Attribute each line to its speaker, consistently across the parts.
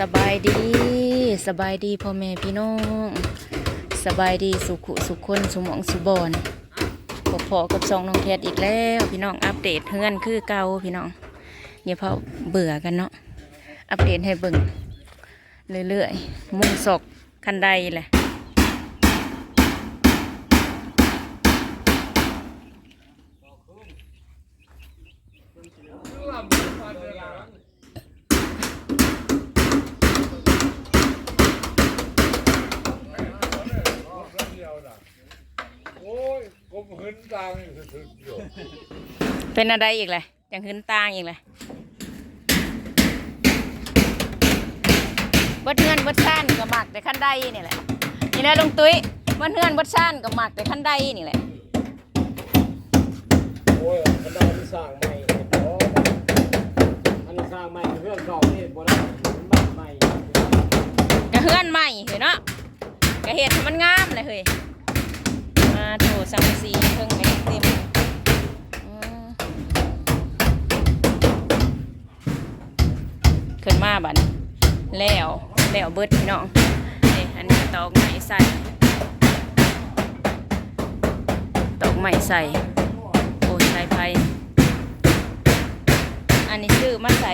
Speaker 1: สบายดีสบายดีพ่อแม่พี่น้องสบายดีสุขุสุขคนสุมองสุบอนพบพอกับสองน้องแคทอีกแล้วพี่น้องอัปเดตเพื่อนคือเก่าพี่น้องอย่าเพาเบื่อกันเนาะอัปเดตให้เบิ่งเรื่อยๆมุ่งศอกคันใดแหละ
Speaker 2: บเห็นตังอยู่สุดๆอยู่
Speaker 1: เป็นอะไรอีกเลยยังขึ้นตางอีกเลยบดเฮือนบดซ่านกับหมักแต่ขั้นใดนี่แหละนี่แหละลุงตุ้ยบดเฮือนบดซ่านกับหมักแต่ขั้นใดนี่แหละ
Speaker 3: โอ้ยมันได้ที่สร้างใหม่โอ้อันนี้สร้างใหม่เรื่องเก่านี่บ่ได้บ้านใหม่
Speaker 1: กระเฮือนใหม่เห็นเนาะกระเห็ดมันงามเลยเฮ้ยมาโถสังสีเพิ่ง บัดนแล้วแล้วเบิดพี่น้องนี่อันนี้ตอกไม้ใส่ตอกไม้ใส่โอ้ยใส่ไฟอันนี้ซื้อมาใส่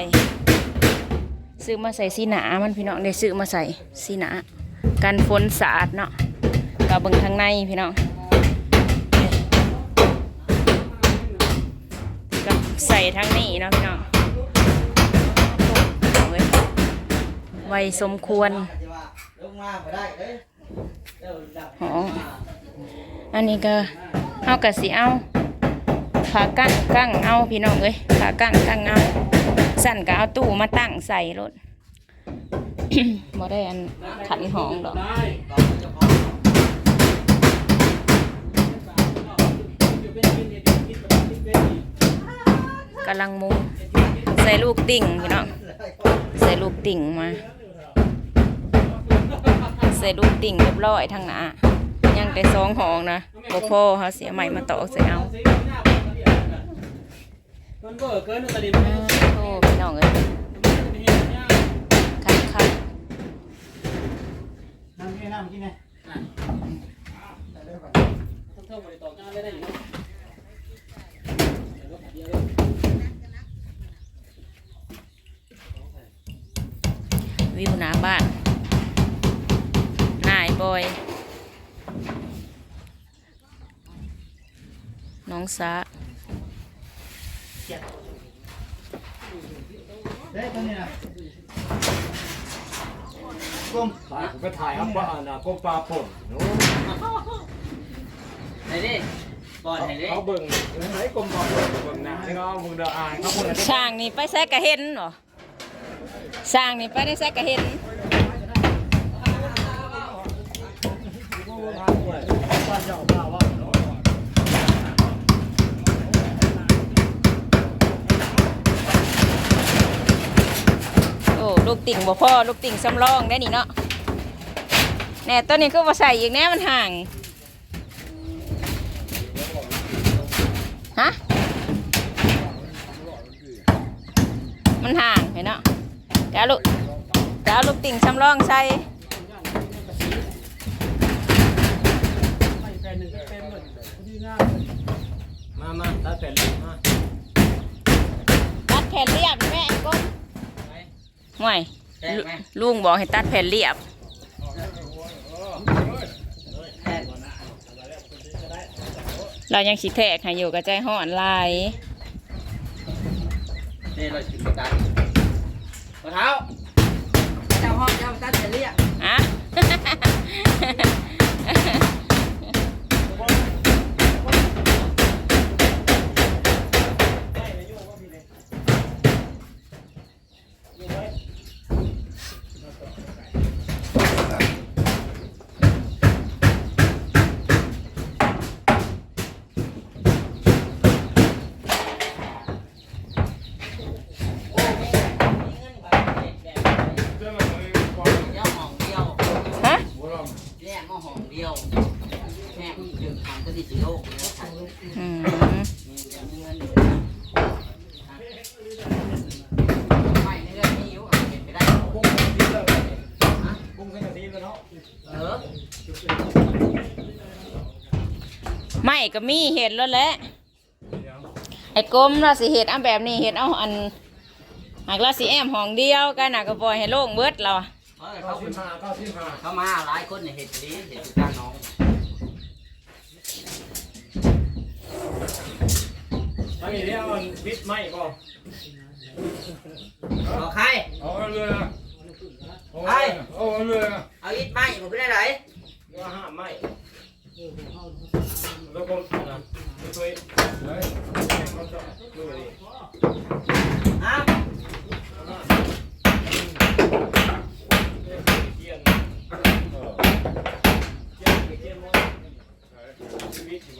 Speaker 1: ซื้อมาใส่สีหนามันพี่น้องได้ซื้อมาใส่สีหนากันฝนสะอาดเนาะกับเบิ่งทางในพี่น้องกับใส่ทางนี้เนาะพี่น้อง ไวสมควร
Speaker 3: ลงมาบ่ได้เด้
Speaker 1: หอมอันนี้ก็เอากระสีเอาขากั้งกั้งเอาพี่น้องเอ้ยขากั้งกั้งเอาสั่นก็เอาตู้มาตั้งใส่รถบ่ได้อันขันหองดอกกำลังมุงใส่ลูกติ่งพี่น้องใส่ลูกติ่งมาใส่ลูติ่งเรียบร้อยทางหน้ายังแต่สองหองนะบ่พอเขาเสียใหม่มาต่อใส่เอา
Speaker 3: มันเบอเกินตะลิม
Speaker 1: อ้าวโอ้พี่น้องเอ้ยคักคัก
Speaker 3: น้ำกินน้ำกินไง
Speaker 1: วิวหน้าบ้าน อยน้องสา
Speaker 3: เด้ตัวนี้นะก้มถ่ายผมก็ถ่ายครับว่าน่ะก้มปลาป่นโอ้
Speaker 4: ไหนดิบอลไหนดิ
Speaker 3: เขาเบิ่งไหนก้มปลาป่นเบิ่งหน้าที่เขาเบิ่งเด้ออ่านเขาเบิ่ง
Speaker 1: ช่างนี่ไปแซกกะเห็นเหรอช่างนี่ไปได้แซกกะเห็น
Speaker 3: บ้าน
Speaker 1: ติ่งบ่พ่อลูกติ่งสำรองได้นี่เนาะแน่ตัวนี้ก็มาใส่อีกแน่มันห่างฮะมันห่างเห็นเนาะจะเอาลูกจะเอาลูกติ่งสำรองใส่
Speaker 3: มามาตัดแผ่นเหล็กมา
Speaker 1: ตัดแผ่นเรียบแม่ก้ม ห่วย
Speaker 4: แทงไหม
Speaker 1: ลุงบอกให้ตัดแผ่นเรียบ
Speaker 4: แทง
Speaker 1: เรายังสิแทกให้อยู่กับใจห่อนลาย
Speaker 4: นี่เราถึงตัดรองเท้าเจ้าห้องเจ้าตัดจะเรียก
Speaker 1: อะ
Speaker 2: เจ้าหน้าที่กอง
Speaker 4: เดียวห้องเดียว
Speaker 1: ฮะ
Speaker 2: บัวล
Speaker 4: แยกมาห้องเดียวแม่ดึงทำก็ที่สิโลกแล้วใส่
Speaker 1: อืม
Speaker 4: มีเงินไม่ในเรื่องนี้อยู่เอาเก็บไปได้ำ
Speaker 2: พวกผมที่เลิก
Speaker 1: ไม่ก็มีเห็ดแล้วแหละไอ้กลมเราสิเห็ดเอาแบบนี้เห็ดเอาอันหากเราสิแอมห้องเดียวกันน่ะก็ปล่อยให้โล่งเบิดเราอะ
Speaker 4: เออ
Speaker 3: เก้า
Speaker 4: เขา
Speaker 3: สิบห้าเก้าสิบห้า
Speaker 4: เขามาหลายคนเนี่ยเห็ดดีเห็ดอยู่กลางน้อง
Speaker 3: อันนี้เรียกว่าวิทย์ไหมบ่
Speaker 4: เอาใคร
Speaker 2: เอาไปเลยนะเอาไปเอาไปเลยนะ
Speaker 4: เอาอิดไม้ผมไม่ได้ไหน
Speaker 3: เรียกว่าห้ามไหมแล้วก็ นะช่วย
Speaker 2: เฮ้ย
Speaker 3: เขาจะดูดิ
Speaker 4: ฮะ
Speaker 3: เกียน
Speaker 2: เออ
Speaker 3: เกียนเกียนหมดชีวิตอยู่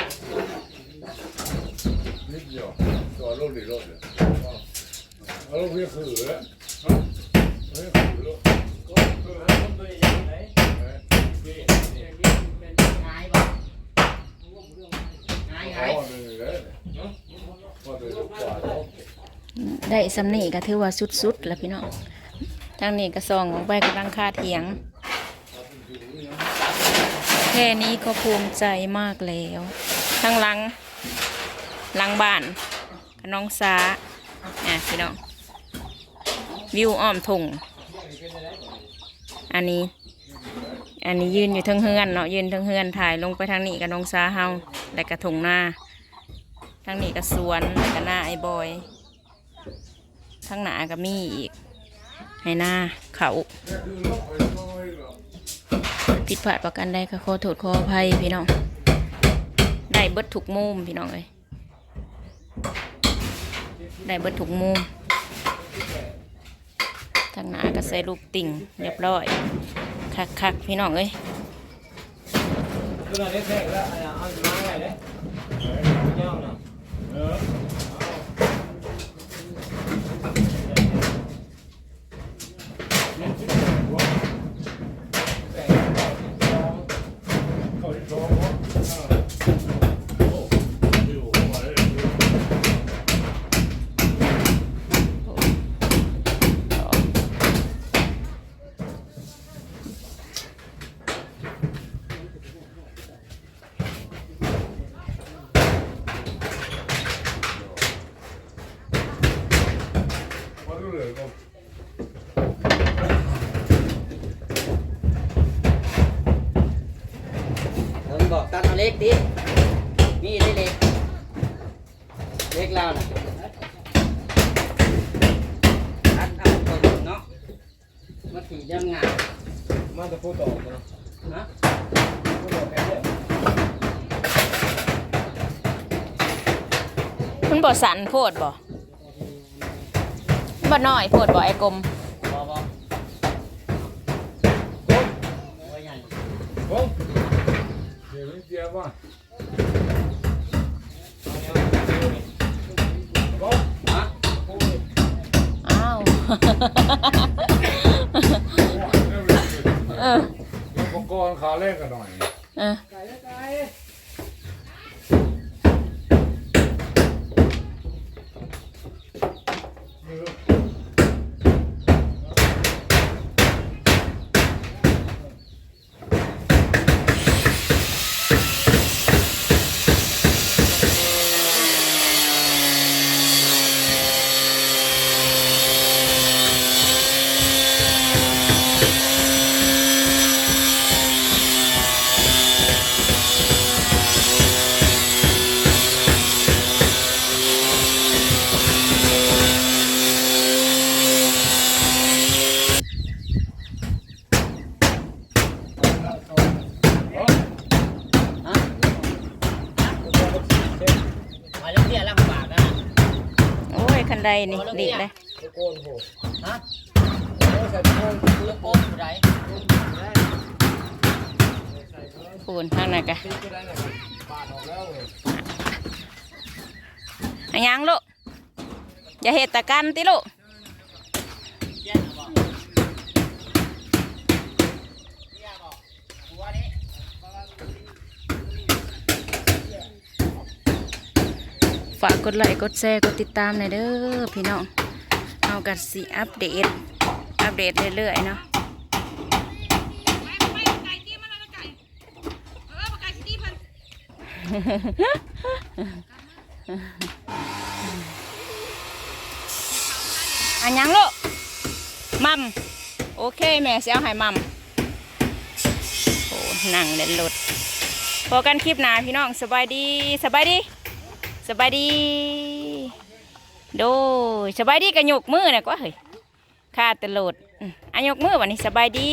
Speaker 2: นิดเดียวตัวรถดีรถเลยเอารถพี่คือแล้วฮะเฮ้ยคือแล้ว
Speaker 3: ก็คือคนตัวใหญ่ไหน
Speaker 2: เฮ้ย
Speaker 3: เกียน
Speaker 4: ง่ายป่ะ ง่าย
Speaker 2: เอา
Speaker 4: ง่าย
Speaker 2: อันนี้เลยเนาะว่าแต่ลูกกว่าแล้ว
Speaker 1: ได้สำนีก็ถือว่าสุดๆแล้วพี่น้องทางนี้ก็ซองออกไปกำลังคาเถียง แค่นี้ก็ภูมิใจมากแล้วทางหลังหลังบ้านกับน้องสาอะพี่น้องวิวอ้อมทงอันนี้ อันนี้ยืนอยู่เทั้งเฮือนเนาะยืนเทั้งเฮือนถ่ายลงไปทางนี้กับน้องสาเฮาและกระทงหน้าทางนี้กับสวนและกับหน้าไอ้บอยทางหน้าก็มีอีก ให้หน้าเขาผิดพลาดประกันใดก็ขอโทษขออภัยพี่น้องได้เบิดถูกมุมพี่น้องเลยได้เบิดถูกมุมทางหน้าก็ใส่ลูกติ่งเรียบร้อย คักๆพี่น้องเอ้ย
Speaker 3: เออ เล็
Speaker 2: ก
Speaker 4: แล้วนะตัดเอาตัวเนาะมาขี่เรื่องงาน
Speaker 3: มาจะพูดต่อนะ
Speaker 4: นะ
Speaker 3: พูดต่อแค่เนี่ย
Speaker 1: มันบ่สันโพดบ่บ่น้อยโพดบ่ไอ้กลม
Speaker 4: บอบอ
Speaker 2: ก้ม
Speaker 4: ว่าใหญ่
Speaker 2: ก้มเดี๋ยวนี้เจียบ ห น
Speaker 1: ใดนี่ดีเลย
Speaker 3: ตะโกนโห
Speaker 4: ฮะ
Speaker 3: โอ้ใส่ตะโกน
Speaker 4: เรื่องโป๊ะอยู่ไหน
Speaker 1: ปูนทางไหนนกะ
Speaker 3: ตีก็ได้นะปาดออกแล้วเลย
Speaker 1: อันยังลูกอย่าเหตุตะกันติลูก
Speaker 4: เย็นบอกเยี่ยบอกหัวนี้
Speaker 1: ฝากกดไลค์กดแชร์กดติดตามหน่อยเด้อพี่น้องเอากันสิอัปเดต อัปเดตเรื่อยๆเนาะอันยังลูกมัมโอเค แม่สิเอาให้มัมโอ้นั่งเล่นรถพอกันคลิปหนาพี่น้องสบายดีสบายดี สบายดี โดยสบายดีกันยกมือนะก็เฮ้ยข้าดตลอดอืมอันยกมือวันนี้สบายดี